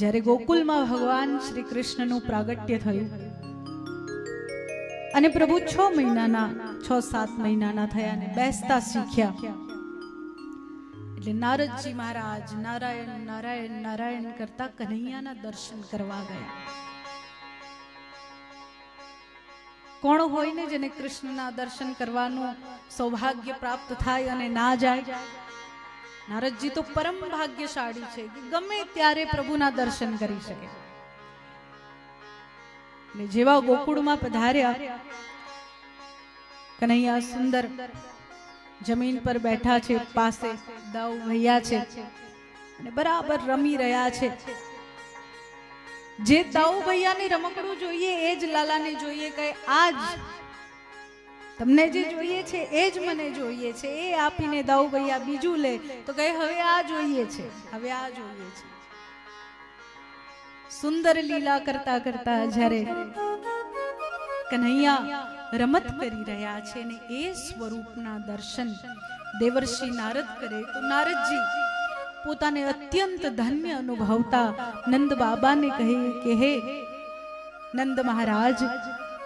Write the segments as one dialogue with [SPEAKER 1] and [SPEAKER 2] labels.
[SPEAKER 1] જ્યારે ગોકુલમાં ભગવાન શ્રી કૃષ્ણનું પ્રાગટ્ય થયું અને પ્રભુ છ મહિનાના, છ, સાત મહિનાના થયા અને બેસતા શીખ્યા. એટલે નારદજી મહારાજ નારાયણ નારાયણ નારાયણ કરતા કન્હૈયાના દર્શન કરવા ગયા. કોણ હોય ને જેને કૃષ્ણના દર્શન કરવાનું સૌભાગ્ય પ્રાપ્ત થાય અને ના જાય? નારદજી તો પરમ ભાગ્યશાળી છે ગમે ત્યારે પ્રભુના દર્શન કરી શકે. ને જેવા ગોકુળમાં પધાર્યા, કનૈયા સુંદર જમીન પર બેઠા છે, પાસે દાઉ ભૈયા છે અને બરાબર રમી રહ્યા છે. જે દાઉ ભૈયાને રમકડું જોઈએ, એ જ લાલાને જોઈએ કે આજ તમને જે જોઈએ છે, એ જ મને જોઈએ છે. એ આપીને દાઉ ભૈયા બીજું લે. તો કહે, હવે આ જોઈએ છે, હવે આ જોઈએ છે. સુંદર લીલા કરતા કરતા જ્યારે કન્હૈયા રમત કરી રહ્યા છે ને એ સ્વરૂપના દર્શન દેવર્ષિ નારદ કરે, તો નારદજી પોતાને અત્યંત ધન્ય અનુભવતા નંદ બાબાને કહે કે, હે નંદ મહારાજ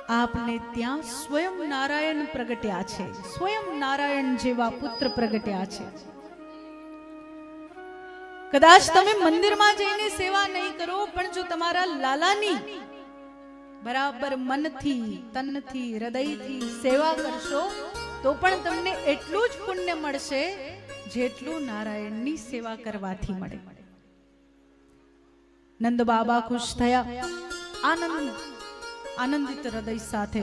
[SPEAKER 1] આપને ત્યાં સ્વયં નારાયણ પ્રગટ્યા છે. સ્વયં નારાયણ જેવા પુત્ર પ્રગટ્યા છે. કદાચ તમે મંદિરમાં જઈને સેવા નહીં કરો, પણ જો તમારા લાલાની બરાબર મનથી, તનથી, હૃદયથી સેવા કરશો, તો પણ તમને એટલું જ પુણ્ય મળશે જેટલું નારાયણની સેવા કરવાથી મળે. નંદ બાબા ખુશ થયા. આનંદ આનંદિત હૃદય સાથે.